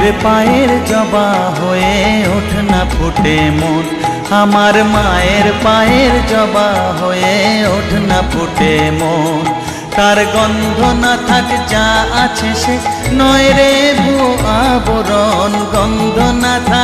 পায়ের জবা হয়ে ওঠ না ফুটে মন। আমার মায়ের পায়ের জবা হয়ে ওঠ না ফুটে মন। তার গন্ধ না থাক যা আছে সে, নয় রে ভু আবরণ গন্ধ না থাক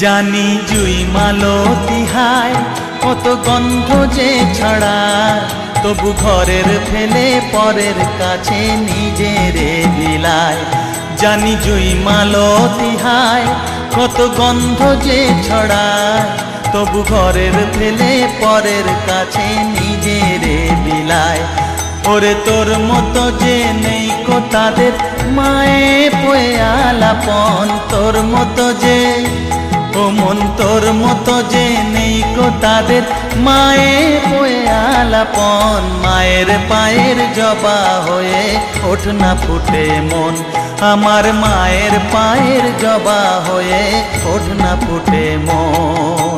জানি জুই মালো তিহায়, কত গন্ধ যে ছড়ায় তবু ঘরের ফেলে পরের কাছে নিজের বিলায়। জানি জুই মালো তিহায়, কত গন্ধ যে ছড়ায় তবু ঘরের ফেলে পরের কাছে নিজের বিলায়। ওরে তোর মতো যে নেই কো তাদের, মায়ে পয়ে আলাপন। তোর মতো যে ও মন তোর মতো যে নেই কো তাদের। মায়ে বয়ে আলাপন, মায়ের পায়ের জবা হয়ে ওঠ না ফুটে মন। আমার মায়ের পায়ের জবা হয়ে ওঠ না ফুটে মন।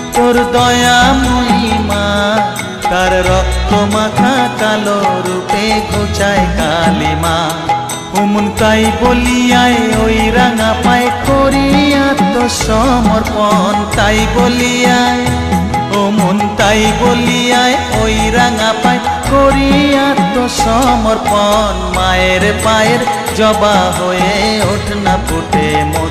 তোর দয়া মহিমা তার রক্ত মাখা কালো রূপে ঘোচায় কালিমা উমন তাই বলিয়ায় ওই রাঙা পায় করিয়া তো সমর্পণ তাই বলিয়ায়। ও তাই বলিয়ায় ওই রাঙা পায় করিয়া তো সমর্পণ মায়ের পায়ের জবা হয়ে ওঠ না ফুটে মন